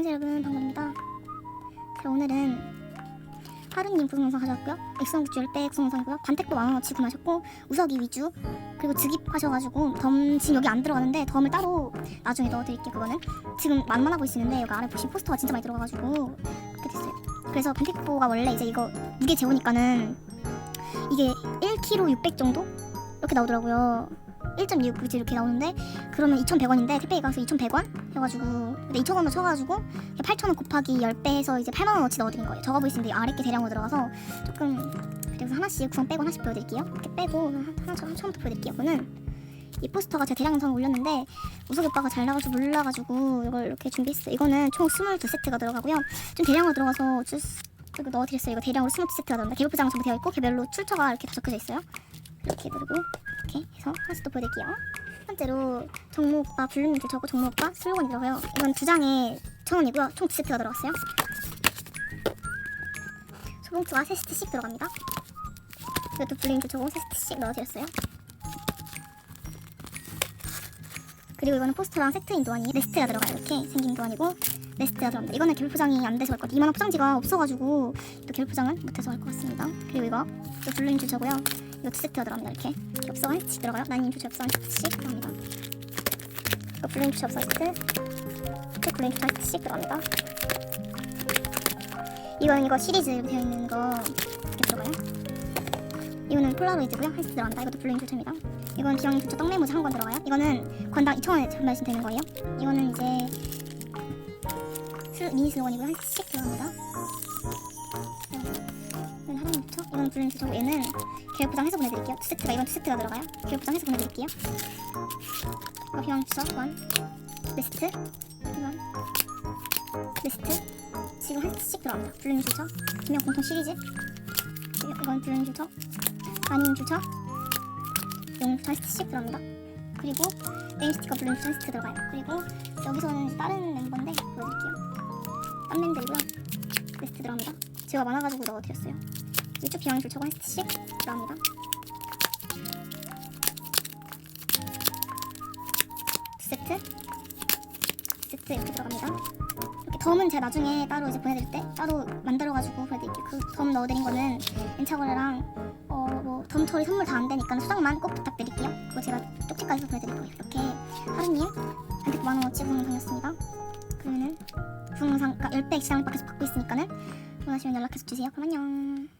안녕하세요. 여러분 반갑습니다. 자 오늘은 하루님 구성영상 가져왔고요. 액수성국주 10배 구성영상이고요. 반택도 만원어치 구매하셨고 우석이 위주 그리고 즉입하셔가지고 덤 지금 여기 안 들어가는데 덤을 따로 나중에 넣어드릴게요 그거는. 지금 만만하 보이시는데 여기 아래 보시면 포스터가 진짜 많이 들어가가지고 그렇게 됐어요. 그래서 반택도가 원래 이제 이거 무게 재우니까는 이게 1kg 600 정도? 이렇게 나오더라고요 1.6 그지 이렇게 나오는데 그러면 2,100원인데 택배에 가서 2,100원 해가지고 근데 2,000원도 쳐가지고 8,000원 곱하기 10배 해서 이제 8만 원어치 넣어드린 거예요. 적어 보이시는데 아래 게 대량으로 들어가서 조금 그래서 하나씩 구성 빼고 하나씩 보여드릴게요. 이렇게 빼고 하나 처음, 처음부터 보여드릴게요 이거는. 이 포스터가 제가 대량 영상을 올렸는데 우석이 오빠가 잘 나가지고 몰라가지고 이걸 이렇게 준비했어요. 이거는 총 22세트가 들어가고요. 좀 대량으로 들어가서 주 이거 넣어드렸어요. 이거 대량으로 22세트가 들어갑니다. 개별 포장 전부 되어 있고 개별로 출처가 이렇게 다 적혀져 있어요. 이렇게 누르고 이렇게 해서 하나씩 또 보여드릴게요. 첫 번째로 정모 오빠 블루님 주차고 정모 오빠 슬로건이 들어가요. 이건 두 장에 천 원이고요. 총 두 세트가 들어갔어요. 소봉투가 세 세트씩 들어갑니다. 이것도 블루님 주차고 세 세트씩 넣어드렸어요. 그리고 이거는 포스터랑 세트인 도안이 네스트가 들어가요. 이렇게 생긴 도안이고 네스트가 들어갑니다. 이거는 개별 포장이 안 돼서 할 것 같아요. 이만한 포장지가 없어가지고 또 개별 포장은 못해서 할 것 같습니다. 그리고 이거 또 블루님 주차고요 이거 두 세트가 들어갑니다 이렇게. 엽서 한 세트씩 들어가요. 나님 주차 엽서 한 세트씩 들어갑니다. 이거 블루님 주차 엽서 세트 또 블루님 주차 세트씩 들어갑니다. 이거는 이거 시리즈 되어 있는 거 이렇게 들어가요. 이거는 폴라로이드고요. 한 세트 들어간다. 이것도 블루님 주차입니다. 이건 기왕님 주차 떡메모지 한권 들어가요. 이거는 권당 2,000원에 전달하시면 되는 거예요. 이거는 이제 슬, 미니 슬로건이고요. 한 세트씩 들어갑니다 블루님 주차고 얘는 교육부장 해서 보내드릴게요. 두 세트가 이건 두 세트가 들어가요. 교육부장 해서 보내드릴게요. 이거 주서 원 리스트 이건 리스트 지금 한 세트씩 들어갑니다. 블루님 주차 김영 공통 시리즈 이건 블루님 주차 아님 주차 용 주차 한 세트씩 들어갑니다. 그리고 네임 스티커 주차 한 세트 들어가요. 그리고 여기서는 다른 멤버인데 보여드릴게요. 딴 멤버이고요. 리스트 들어갑니다. 제가 많아가지고 넣어드렸어요. 이쪽 비왕 줄차고 한 세트씩 들어갑니다. 두 세트, 두 세트 이렇게 들어갑니다. 이렇게 덤은 제가 나중에 따로 이제 보내드릴 때 따로 만들어가지고 보내드릴게요. 그덤 넣어드린 거는 엔차고래랑 어뭐 덤 처리 선물 다 안 되니까 수정만 꼭 부탁드릴게요. 그거 제가 쪽지까지 보내드릴 거예요. 이렇게 하루님 한테 만원어치 구성상이었습니다. 그러면은 구성상 그러니까 10배 시장을 밖에서 받고 있으니까는 원하시면 연락해서 주세요. 그럼 안녕.